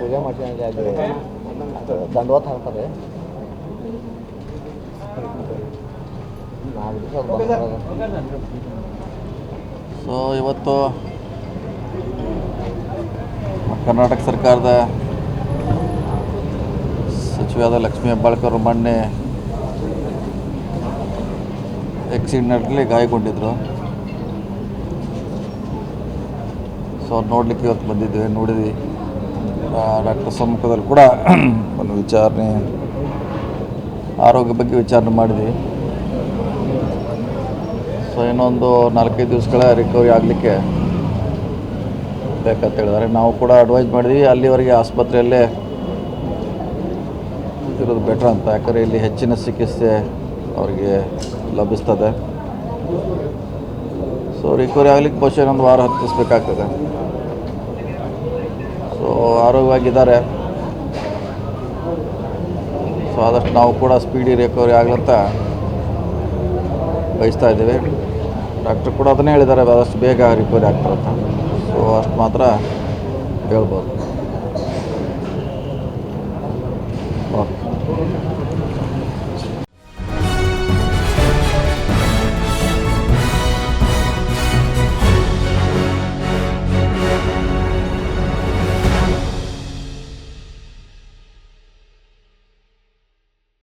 ಪೂಜೆ ಮಾಡ್ಕೊಂಡು ಅಲ್ಲಿ ದಂಡವತ್ ಹಾಕ್ತಾರೆ ಸೊ ಇವತ್ತು ಕರ್ನಾಟಕ ಸರ್ಕಾರದ ಸಚಿವಾದ ಲಕ್ಷ್ಮೀ ಹೆಬ್ಬಾಳ್ಕರ್ ಮೊನ್ನೆ ಆಕ್ಸಿಡೆಂಟ್ಲಿ ಗಾಯಗೊಂಡಿದ್ರು. ಸೊ ನೋಡ್ಲಿಕ್ಕೆ ಇವತ್ತು ಬಂದಿದ್ವಿ, ನೋಡಿದ್ವಿ. ಡಾಕ್ಟರ್ ಸಮ್ಮುಖದಲ್ಲಿ ಕೂಡ ಒಂದು ವಿಚಾರಣೆ, ಆರೋಗ್ಯ ಬಗ್ಗೆ ವಿಚಾರಣೆ ಮಾಡಿದ್ವಿ. ಸೊ ಇನ್ನೊಂದು ನಾಲ್ಕೈದು ದಿವಸಗಳ ರಿಕವರಿ ಆಗಲಿಕ್ಕೆ ಬೇಕಂತ ಹೇಳಿದ್ದಾರೆ. ನಾವು ಕೂಡ ಅಡ್ವೈಸ್ ಮಾಡಿದ್ವಿ, ಅಲ್ಲಿವರೆಗೆ ಆಸ್ಪತ್ರೆಯಲ್ಲೇ ಇರೋದು ಬೆಟ್ರ್ ಅಂತ. ಯಾಕಂದರೆ ಇಲ್ಲಿ ಹೆಚ್ಚಿನ ಚಿಕಿತ್ಸೆ ಅವರಿಗೆ ಲಭಿಸ್ತದೆ. ಸೊ ರಿಕವರಿ ಆಗಲಿಕ್ಕೆ ಬಹುಶಃ ಒಂದು ವಾರ ಹತ್ತಿಸ್ಬೇಕಾಗ್ತದೆ. ಆರೋಗ್ಯವಾಗಿದ್ದಾರೆ ಸೊ ಆದಷ್ಟು ನಾವು ಕೂಡ ಸ್ಪೀಡಿ ರಿಕವರಿ ಆಗ್ಲಂತ ಬಯಸ್ತಾ ಇದ್ದೀವಿ. ಡಾಕ್ಟ್ರ್ ಕೂಡ ಅದನ್ನೇ ಹೇಳಿದ್ದಾರೆ, ಆದಷ್ಟು ಬೇಗ ರಿಕವರಿ ಆಗ್ತಾರಂತ ಸೊ ಅಷ್ಟು ಮಾತ್ರ ಹೇಳ್ಬೋದು.